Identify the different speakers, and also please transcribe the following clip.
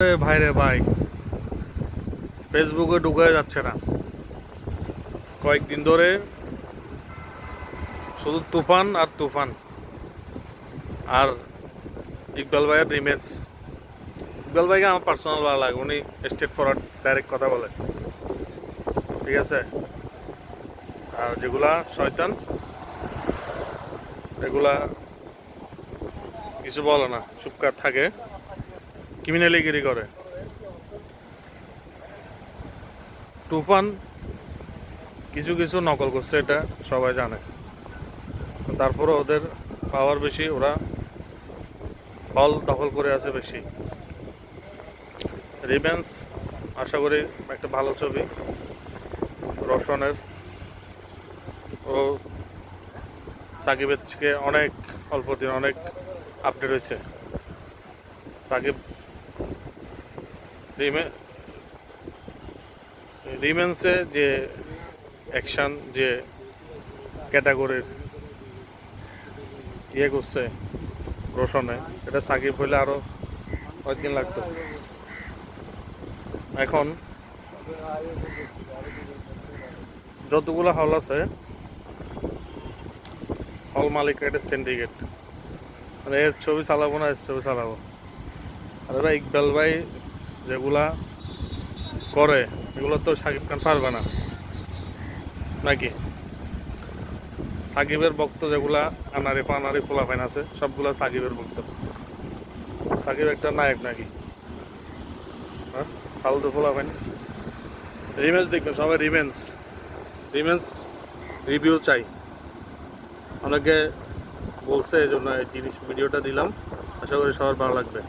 Speaker 1: ভাই রে ভাই ফেসবুকে ঢুকে যাচ্ছে না। কয়েকদিন ধরে শুধু তুফান আর তুফান। আর ইকবাল ভাইয়ের রিমেজ ইকবাল ভাইকে আমার পার্সোনাল ভালো লাগে, উনি স্টেট ফরওয়ার্ড ডাইরেক্ট কথা বলে। ঠিক আছে? আর যেগুলা শয়তান, এগুলা কিছু বলে না, চুপকার থাকে। ক্রিমিনালিগিরি করে। তুফান কিছু কিছু নকল করছে, এটা সবাই জানে। তারপরে ওদের পাওয়ার বেশি, ওরা হল দখল করে আছে বেশি। রিভেন্স আশা করি একটা ভালো ছবি। রোশনের। ও সাকিবের থেকে অনেক অল্প দিন অনেক আপডেট হয়েছে। সাকিব রিমেন্সে যে অ্যাকশন যে ক্যাটাগরির ইয়ে করছে, রোশনে, এটা সাকিব হইলে আরও কয়েকদিন লাগতো। এখন যতগুলো হল আছে, হল মালিক এটা সিন্ডিকেট মানে এর ছবি চালাবো না, এর ছবি চালাবো। আর এরা ইকবাল ভাই যেগুলা করে, এগুলো তো সাকিব খান পারবে না। নাকি? সাকিবের ভক্ত যেগুলা আনারি ফানারি ফোলাফাইন আছে, সবগুলা সাকিবের ভক্ত। সাকিব একটা নায়ক নাকি? হ্যাঁ? ফালতু ফোলাফাইন রিমেন্স দেখবেন, সবাই রিমেন্স। রিমেন্স রিভিউ চাই। অনেকে বলছে এই জন্য এই জিনিস ভিডিওটা দিলাম। আশা করি সবার ভালো লাগবে।